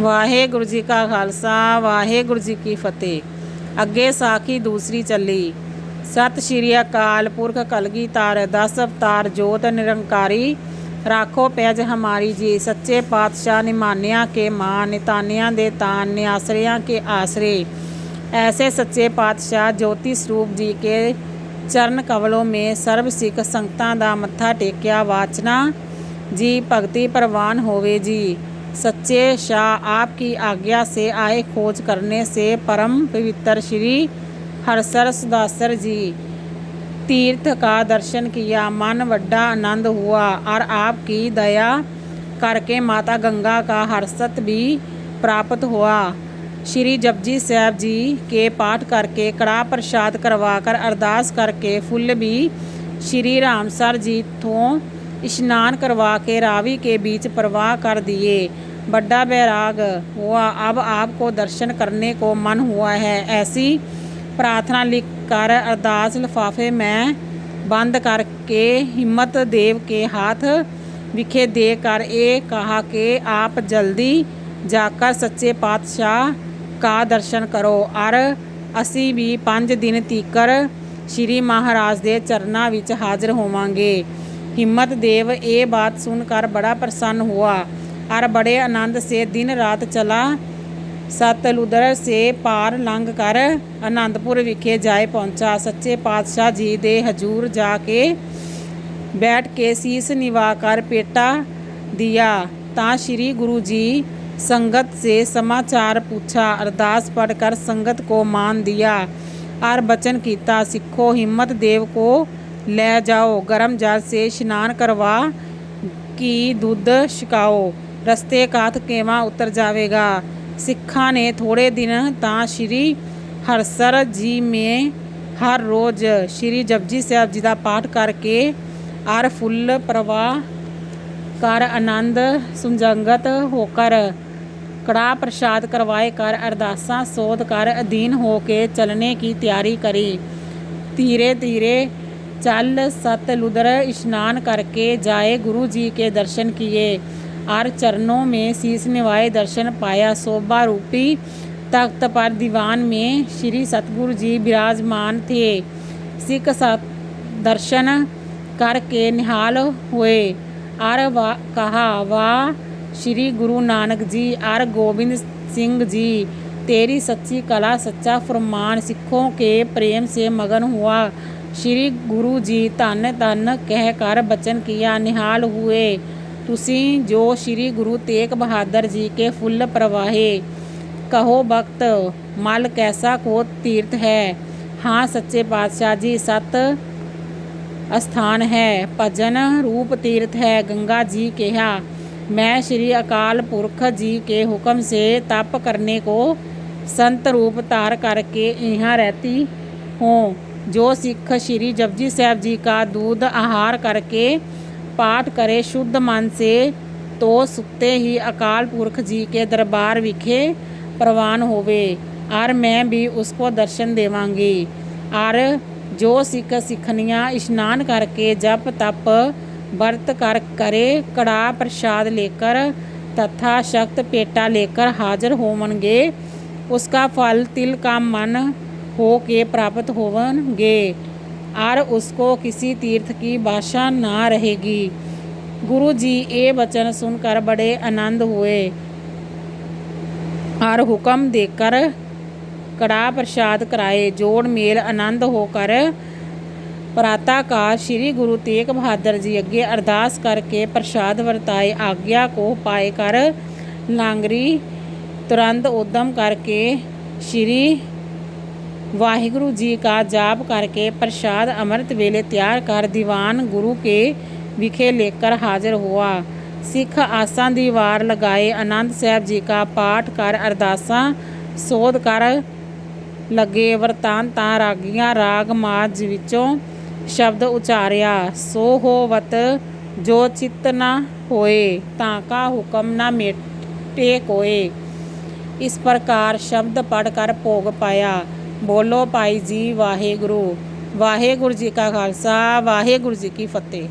ਵਾਹਿਗੁਰੂ ਜੀ ਕਾ ਖਾਲਸਾ ਵਾਹਿਗੁਰੂ ਜੀ ਕੀ ਫਤਿਹ ਅੱਗੇ ਸਾਖੀ ਦੂਸਰੀ ਚੱਲੀ ਸਤਿ ਸ਼੍ਰੀ ਅਕਾਲ ਪੁਰਖ ਕਲਗੀਧਰ ਦਸ ਅਵਤਾਰ ਜੋਤ ਨਿਰੰਕਾਰੀ ਰਾਖੋ ਪੈਜ ਹਮਾਰੀ ਜੀ ਸੱਚੇ ਪਾਤਸ਼ਾਹ ਨਿਮਾਨਿਆਂ ਕੇ ਮਾਂ ਨਿਤਾਨਿਆਂ ਦੇ ਤਾਨ ਨਿਆਸਰਿਆਂ ਕੇ ਆਸਰੇ ऐसे सच्चे पातशाह ज्योति स्वरूप जी के चरण कमलों में सर्व सिख संगतां ਦਾ ਮੱਥਾ ਟੇਕਿਆ ਵਾਚਨਾ जी भक्ति प्रवान होवे जी सच्चे शाह आपकी आज्ञा से आए खोज करने से परम पवित्र श्री हरसर सुदासर जी। तीर्थ का दर्शन किया, मन वड्डा आनंद हुआ और आपकी दया करके माता गंगा का हर्षत भी प्राप्त हुआ। श्री जपजी साहब जी के पाठ करके कड़ा प्रसाद करवाकर अरदास करके फुल भी श्री रामसर जी थों स्नान करवा के रावी के बीच प्रवाह कर दिए। बड़ा बैराग हुआ अब आपको दर्शन करने को मन हुआ है ऐसी प्रार्थना लिख कर अरदास लिफाफे में बंद करके हिम्मत देव के हाथ विखे देकर ये कहा कि आप जल्दी जाकर सच्चे पातशाह का दर्शन करो ਔਰ ਅਸੀਂ ਵੀ 5 ਦਿਨ ਤੀਕਰ ਸ਼੍ਰੀ ਮਹਾਰਾਜ ਦੇ ਚਰਨਾਂ ਵਿੱਚ ਹਾਜ਼ਰ ਹੋਵਾਂਗੇ ਹਿੰਮਤ ਦੇਵ ਇਹ ਬਾਤ ਸੁਣ ਕਰ ਬੜਾ ਪ੍ਰਸੰਨ हुआ और बड़े आनंद से दिन रात चला। सतलुदर से पार लंघ कर आनंदपुर विखे जाए पहुँचा। सच्चे पातशाह जी दे हजूर बैठ के शीस निवा कर पेटा दिया। ता श्री गुरु जी संगत से समाचार पूछा। अरदास पढ़कर संगत को मान दिया। और बचन किया सिखो हिम्मत देव को ले जाओ। गर्म जल से स्नान करवा की दूध छकाओ। रस्ते कात केवा उतर जाएगा सिखा ने थोड़े दिन ता श्री हरसर जी में हर रोज़ श्री जपजी साहब जी का पाठ करके आर फुल प्रवाह कर आनंद सुजंगत होकर कड़ा प्रसाद करवाए कर अरदासा सोध कर अधीन हो के चलने की तैयारी करी। धीरे धीरे चल सत लुदर स्नान करके जाए गुरु जी के दर्शन किए। और चरणों में शीस निवाय दर्शन पाया शोभा रूपी तख्त पर दीवान में श्री सतगुरु जी विराजमान थे। सिख दर्शन करके निहाल हुए। और वा कहा, वाह, श्री गुरु नानक जी और गोविंद सिंह जी, तेरी सच्ची कला, सच्चा फरमान सिखों के प्रेम से मगन हुआ। श्री गुरु जी धन धन कह कर बचन किया, निहाल हुए। ती जो श्री गुरु तेग बहादुर जी के फुल प्रवाहे कहो भक्त मल कैसा को तीर्थ है हाँ सच्चे पातशाह जी सत स्थान है भजन रूप तीर्थ है गंगा जी कहा मैं श्री अकाल पुरख जी के हुक्म से तप करने को संत रूप धार करके यहाँ रहती हूँ जो सिख श्री जपजी साहब जी का दूध आहार करके पाठ करे शुद्ध मन से तो सुते ही अकाल पुरख जी के दरबार विखे प्रवान होवे और मैं भी उसको दर्शन देवांगी और जो सिख सिखनियाँ स्नान करके जप तप व्रत कर करे कड़ा प्रसाद लेकर तथा शक्त पेटा लेकर हाजिर होवनगे उसका फल तिल का मन हो के प्राप्त होवनगे और उसको किसी तीर्थ की भाषा ना रहेगी। गुरु जी ये वचन सुनकर बड़े आनंद हुए और हुक्म देकर कड़ा प्रसाद कराए। जोड़ मेल आनंद होकर प्रातःकाल श्री गुरु तेग बहादुर जी अगे अरदास करके प्रसाद वर्ताए। आज्ञा को पाए कर लांगरी तुरंत उद्यम करके श्री ਵਾਹਿਗੁਰੂ ਜੀ ਕਾ ਜਾਪ ਕਰਕੇ ਪ੍ਰਸ਼ਾਦ ਅੰਮ੍ਰਿਤ ਵੇਲੇ ਤਿਆਰ ਕਰ ਦੀਵਾਨ ਗੁਰੂ ਕੇ ਵਿਖੇ ਲੇਕਰ ਹਾਜ਼ਰ ਹੋਆ। ਸਿੱਖ ਆਸਾਂ ਦੀ ਵਾਰ ਲਗਾਏ ਆਨੰਦ ਸਾਹਿਬ ਜੀ ਕਾ ਪਾਠ ਕਰ ਅਰਦਾਸਾਂ, ਸੋਧ ਕਰ ਲੱਗੇ ਵਰਤਾਨ ਤਾਂ ਰਾਗੀਆਂ ਰਾਗ ਮਾਜ ਵਿੱਚੋਂ ਸ਼ਬਦ ਉਚਾਰਿਆ। ਸੋ ਹੋਵਤ ਜੋ ਚਿੱਤ ਨਾ ਹੋਏ, ਤਾਂ ਕਾ ਹੁਕਮ ਨਾ ਮੇਟੇ ਕੋਏ। ਇਸ ਪ੍ਰਕਾਰ ਸ਼ਬਦ ਪੜ ਕਰ ਭੋਗ ਪਾਇਆ। ਬੋਲੋ ਭਾਈ ਜੀ ਵਾਹਿਗੁਰੂ ਵਾਹਿਗੁਰੂ ਜੀ ਕਾ ਖਾਲਸਾ ਵਾਹਿਗੁਰੂ ਜੀ ਕੀ ਫਤਿਹ